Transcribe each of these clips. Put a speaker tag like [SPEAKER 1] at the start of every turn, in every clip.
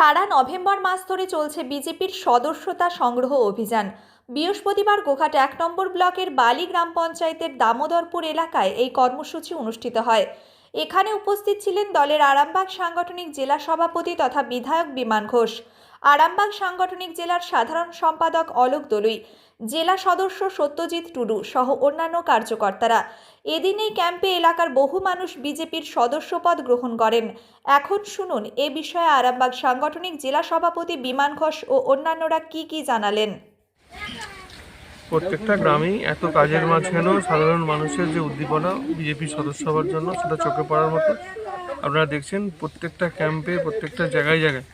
[SPEAKER 1] সারা November মাস ধরে চলছে বিজেপির সদস্যতা সংগ্রহ অভিযান। বৃহস্পতিবার গোঘাট এক নম্বর ব্লকের বালি গ্রাম পঞ্চায়েতের দামোদরপুর এলাকায় এই কর্মসূচি অনুষ্ঠিত হয়। এখানে উপস্থিত ছিলেন দলের আরামবাগ সাংগঠনিক জেলা সভাপতি তথা বিধায়ক বিমান ঘোষ। আরামবাগ সাংগঠনিক জেলার সাধারণ সম্পাদক অলোক দলুই, জেলা সদস্য সত্যজিৎ টুডু সহ অন্যান্য কার্যকর্তারা। এদিন এই ক্যাম্পে এলাকার বহু মানুষ বিজেপির সদস্যপদ গ্রহণ করেন। এখন শুনুন এ বিষয়ে আরামবাগ সাংগঠনিক জেলা সভাপতি বিমান ঘোষ ও অন্যান্যরা কি কি জানালেন।
[SPEAKER 2] প্রত্যেকটা গ্রামেই এত কাজের মাঝখানেও সাধারণ মানুষের যে উদ্দীপনা বিজেপির সদস্য হওয়ার জন্য সেটা চোখে পড়ার মতো। আপনারা দেখছেন প্রত্যেকটা ক্যাম্পে প্রত্যেকটা জায়গায় জায়গায়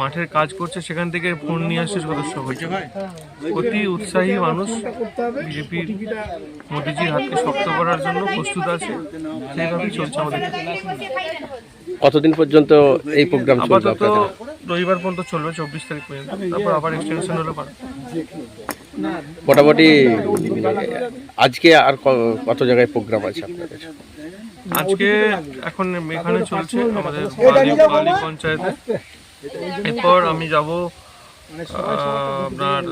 [SPEAKER 2] মাঠের কাজ করছে সেখান থেকে ফোন নিয়ে আসছে সদস্য হয়েছে অতি উৎসাহী মানুষ বিজেপির মোদিজির হাতকে শক্ত করার জন্য প্রস্তুত আছে। সেইভাবেই চলছে আমাদের।
[SPEAKER 3] কতদিন পর্যন্ত এই প্রোগ্রাম চলবে
[SPEAKER 2] আপাতত রবিবার পর্যন্ত চলবে চব্বিশ তারিখ পর্যন্ত। তারপর আবার এক্সটেনশন হলে পারে
[SPEAKER 3] মোটামুটি আজকে আর ক- কত জায়গায় প্রোগ্রাম আছে আপনাদের?
[SPEAKER 2] আজকে এখন এখানে চলছে আমাদের পঞ্চায়েতে। এরপর আমি যাব আপনার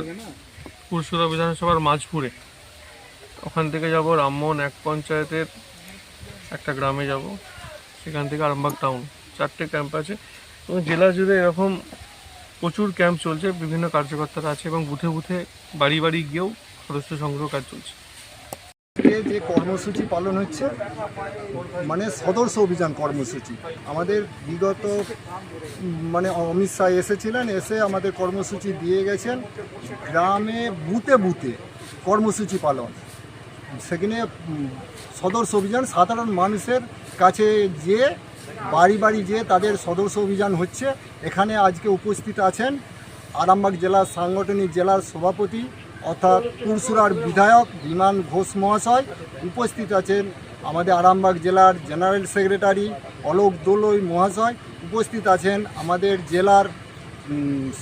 [SPEAKER 2] পুরসুরা বিধানসভার মাঝপুরে। ওখান থেকে যাব রামমোহন এক পঞ্চায়েতের একটা গ্রামে যাব। সেখান থেকে আরামবাগ টাউন। চারটে ক্যাম্প আছে। এবং জেলা জুড়ে এরকম প্রচুর ক্যাম্প চলছে, বিভিন্ন কার্যকর্তারা আছে এবং বুথে বুথে বাড়ি বাড়ি গিয়েও সদস্য সংগ্রহ কাজ চলছে।
[SPEAKER 4] যে কর্মসূচি পালন হচ্ছে মানে সদস্য অভিযান কর্মসূচি। আমাদের বিগত মানে অমিত শাহ এসেছিলেন, এসে আমাদের কর্মসূচি দিয়ে গেছেন। গ্রামে বুথে বুথে কর্মসূচি পালন। সেখানে সদস্য অভিযান সাধারণ মানুষের কাছে যেয়ে বাড়ি বাড়ি যেয়ে তাদের সদস্য অভিযান হচ্ছে। এখানে আজকে উপস্থিত আছেন আরামবাগ জেলার সাংগঠনিক জেলার সভাপতি অর্থাৎ পুরসুরার বিধায়ক বিমান ঘোষ মহাশয়। উপস্থিত আছেন আমাদের আরামবাগ জেলার জেনারেল সেক্রেটারি অলোক দোলই মহাশয়। উপস্থিত আছেন আমাদের জেলার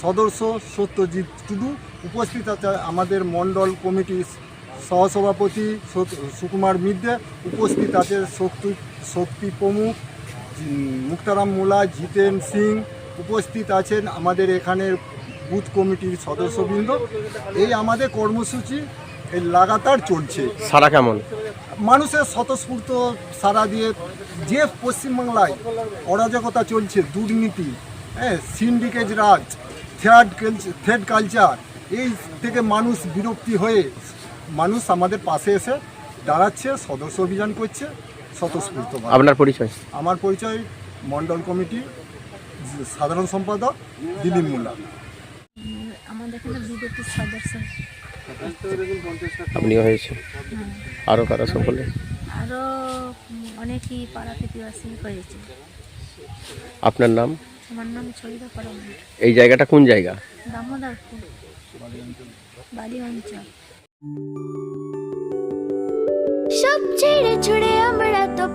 [SPEAKER 4] সদস্য সত্যজিৎ টুডু। উপস্থিত আছে আমাদের মণ্ডল কমিটির সহসভাপতি সুকুমার মিদ্দে। উপস্থিত আছে শক্তি শক্তি প্রমুখ মুক্তারাম মোলা জিতেন সিং উপস্থিত আছেন আমাদের এখানের বুথ কমিটির সদস্যবৃন্দ। এই আমাদের কর্মসূচি এই লাগাতার চলছে।
[SPEAKER 3] সারা কেমন?
[SPEAKER 4] মানুষের স্বতঃস্ফূর্ত সারা দিয়ে যে পশ্চিমবাংলায় অরাজকতা চলছে দুর্নীতি হ্যাঁ syndicate raj threat threat culture এই থেকে মানুষ বিরক্তি হয়ে মানুষ আমাদের পাশে এসে দাঁড়াচ্ছে সদস্য অভিযান করছে। স্বতঃস্ফূর্ত
[SPEAKER 3] আপনার পরিচয়?
[SPEAKER 4] আমার পরিচয় মণ্ডল কমিটি সাধারণ সম্পাদক দিলীপ মোল্লা।
[SPEAKER 5] আমাদের বিজেপির সদস্য।
[SPEAKER 3] আপনিও হয়েছে আরও কারা সকলে?
[SPEAKER 5] আরও অনেকই পাড়া প্রতিবাসী হয়েছে।
[SPEAKER 3] আপনার নাম?
[SPEAKER 5] আমার নাম ছবিদা পরমান
[SPEAKER 3] এই জায়গাটা কোন জায়গা?
[SPEAKER 5] দামোদরপুর। বালি অঞ্চল
[SPEAKER 6] সব ছেড়ে ছুড়ে